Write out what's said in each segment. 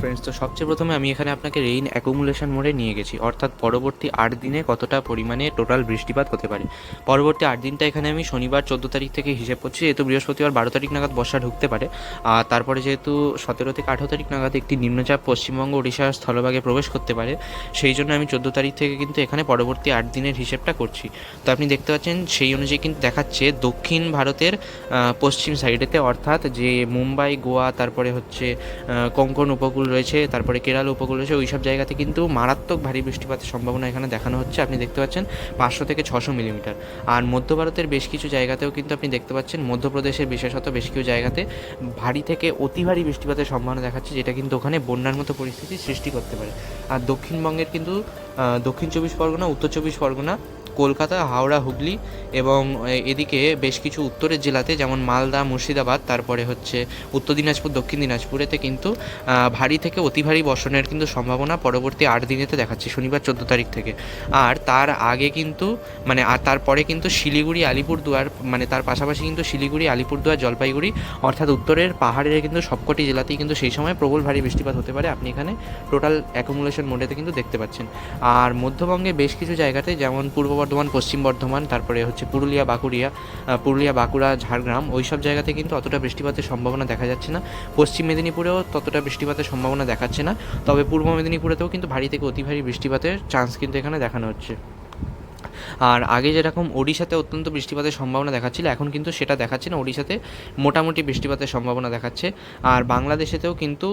Friends তো সবচেয়ে প্রথমে আমি এখানে আপনাকে রেইন অ্যাকুমুলেশন মোডে নিয়ে গেছি। অর্থাৎ পরবর্তী আট দিনে কতটা পরিমাণে টোটাল বৃষ্টিপাত হতে পারে। পরবর্তী আট দিনটা এখানে আমি শনিবার চোদ্দ তারিখ থেকে হিসেব করছি যেহেতু বৃহস্পতিবার বারো তারিখ নাগাদ বর্ষা ঢুকতে পারে। আর তারপরে যেহেতু সতেরো থেকে আঠেরো তারিখ নাগাদ একটি নিম্নচাপ পশ্চিমবঙ্গ ওড়িশার স্থলভাগে প্রবেশ করতে পারে সেই জন্য আমি চোদ্দ তারিখ থেকে কিন্তু এখানে পরবর্তী আট দিনের হিসেবটা করছি। তো আপনি দেখতে পাচ্ছেন সেই অনুযায়ী কিন্তু দেখাচ্ছে দক্ষিণ ভারতের পশ্চিম সাইডেতে অর্থাৎ যে মুম্বাই গোয়া তারপরে হচ্ছে আহ, কোঙ্কণ উপকূল রয়েছে, তারপরে কেরালা উপকূল রয়েছে ওই সব জায়গাতে কিন্তু মারাত্মক ভারী বৃষ্টিপাতের সম্ভাবনা এখানে দেখানো হচ্ছে। আপনি দেখতে পাচ্ছেন পাঁচশো থেকে ছশো মিলিমিটার। আর মধ্য ভারতের বেশ কিছু জায়গাতেও কিন্তু আপনি দেখতে পাচ্ছেন মধ্যপ্রদেশের বিশেষত বেশ কিছু জায়গাতে ভারী থেকে অতি ভারী বৃষ্টিপাতের সম্ভাবনা দেখাচ্ছে, যেটা কিন্তু ওখানে বন্যার মতো পরিস্থিতি সৃষ্টি করতে পারে। আর দক্ষিণবঙ্গের কিন্তু দক্ষিণ চব্বিশ পরগনা, উত্তর চব্বিশ পরগনা কলকাতা, হাওড়া, হুগলি এবং এদিকে বেশ কিছু উত্তরের জেলাতে যেমন মালদা, মুর্শিদাবাদ, তারপরে হচ্ছে উত্তর দিনাজপুর, দক্ষিণ দিনাজপুরেতে কিন্তু ভারী থেকে অতি ভারী বর্ষণের কিন্তু সম্ভাবনা পরবর্তী আট দিনেতে দেখাচ্ছে, শনিবার চোদ্দ তারিখ থেকে। আর তার আগে কিন্তু মানে আর তারপরে কিন্তু শিলিগুড়ি, আলিপুরদুয়ার মানে তার পাশাপাশি কিন্তু শিলিগুড়ি, আলিপুরদুয়ার, জলপাইগুড়ি, অর্থাৎ উত্তরের পাহাড়ের কিন্তু সবকটি জেলাতেই কিন্তু সেই সময় প্রবল ভারী বৃষ্টিপাত হতে পারে। আপনি এখানে টোটাল অ্যাকুমুলেশন মোডেতে কিন্তু দেখতে পাচ্ছেন। আর মধ্যবঙ্গে বেশ কিছু জায়গাতে, যেমন পূর্ব বর্ধমান, পশ্চিম বর্ধমান, তারপরে হচ্ছে পুরুলিয়া, বাঁকুড়িয়া পুরুলিয়া, বাঁকুড়া, ঝাড়গ্রাম ওই সব জায়গাতে কিন্তু অতটা বৃষ্টিপাতের সম্ভাবনা দেখা যাচ্ছে না। পশ্চিম মেদিনীপুরেও ততটা বৃষ্টিপাতের সম্ভাবনা দেখাচ্ছে না। তবে পূর্ব মেদিনীপুরেতেও কিন্তু ভারী থেকে অতি ভারী বৃষ্টিপাতের চান্স কিন্তু এখানে দেখানো হচ্ছে। আর আগে যেরকম ওড়িশাতে অত্যন্ত বৃষ্টিপাতের সম্ভাবনা দেখাচ্ছিল, এখন কিন্তু সেটা দেখাচ্ছে না। ওড়িশাতে মোটামুটি বৃষ্টিপাতের সম্ভাবনা দেখাচ্ছে। আর বাংলাদেশেতেও কিন্তু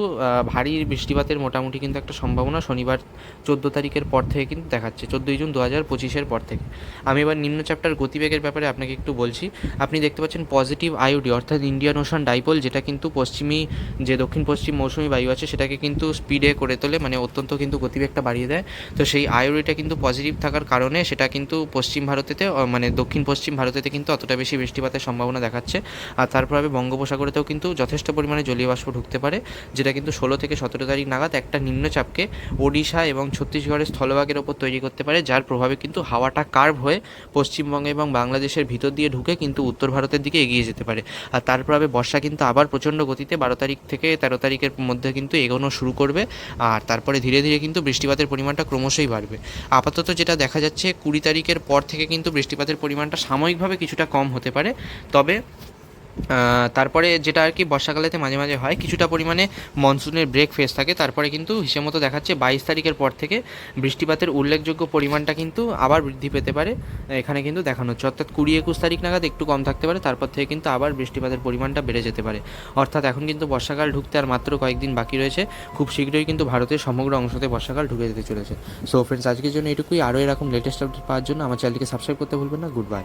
ভারী বৃষ্টিপাতের মোটামুটি কিন্তু একটা সম্ভাবনা শনিবার চোদ্দ তারিখের পর থেকে কিন্তু দেখাচ্ছে, চোদ্দোই জুন দু হাজার পঁচিশের পর থেকে। আমি এবার নিম্ন নিম্নচাপটার গতিবেগের ব্যাপারে আপনাকে একটু বলছি। আপনি দেখতে পাচ্ছেন পজিটিভ আইওডি, অর্থাৎ ইন্ডিয়ান ওশান ডাইপোল, যেটা কিন্তু পশ্চিমী, যে দক্ষিণ পশ্চিম মৌসুমি বায়ু আছে, সেটাকে কিন্তু স্পিডে করে তোলে মানে অত্যন্ত কিন্তু গতিবেগটা বাড়িয়ে দেয়। তো সেই আইওডিটা কিন্তু পজিটিভ থাকার কারণে সেটা কিন্তু পশ্চিম ভারতেতে মানে দক্ষিণ পশ্চিম ভারতেতে কিন্তু অতটা বেশি বৃষ্টিপাতের সম্ভাবনা দেখাচ্ছে। আর তারপরে বঙ্গোপসাগরেতেও কিন্তু যথেষ্ট পরিমাণে জলীয় বাষ্প ঢুকতে পারে, যেটা কিন্তু ষোলো থেকে সতেরো তারিখ নাগাদ একটা নিম্নচাপকে ওড়িশা এবং ছত্তিশগড়ের স্থলভাগের ওপর তৈরি করতে পারে, যার প্রভাবে কিন্তু হাওয়াটা কার্ভ হয়ে পশ্চিমবঙ্গে এবং বাংলাদেশের ভিতর দিয়ে ঢুকে কিন্তু উত্তর ভারতের দিকে এগিয়ে যেতে পারে। আর তার প্রভাবে বর্ষা কিন্তু আবার প্রচণ্ড গতিতে বারো তারিখ থেকে তেরো তারিখের মধ্যে কিন্তু এগোনো শুরু করবে, আর তারপরে ধীরে ধীরে কিন্তু বৃষ্টিপাতের পরিমাণটা ক্রমশই বাড়বে। আপাতত যেটা দেখা যাচ্ছে কুড়ি তারিখের পর থেকে কিন্তু বৃষ্টিপাতের পরিমাণটা সাময়িকভাবে কিছুটা কম হতে পারে। তবে তারপরে যেটা আর কি বর্ষাকালেতে মাঝে মাঝে হয়, কিছুটা পরিমাণে মনসুনের ব্রেক ফেস থাকে, তারপরে কিন্তু হিসেব মতো দেখাচ্ছে বাইশ তারিখের পর থেকে বৃষ্টিপাতের উল্লেখযোগ্য পরিমাণটা কিন্তু আবার বৃদ্ধি পেতে পারে, এখানে কিন্তু দেখানো হচ্ছে। অর্থাৎ কুড়ি একুশ তারিখ নাগাদ একটু কম থাকতে পারে, তারপর থেকে কিন্তু আবার বৃষ্টিপাতের পরিমাণটা বেড়ে যেতে পারে। অর্থাৎ এখন কিন্তু বর্ষাকাল ঢুকতে আর মাত্র কয়েকদিন বাকি রয়েছে, খুব শীঘ্রই কিন্তু ভারতের সমগ্র অংশতে বর্ষাকাল ঢুকে যেতে চলেছে। সো ফ্রেন্ডস আজকের জন্য এটুকুই। আরও এরকম লেটেস্ট আপডেট পাওয়ার জন্য আমার চ্যানেলটিকে সাবস্ক্রাইব করতে ভুলবেন না। Good bye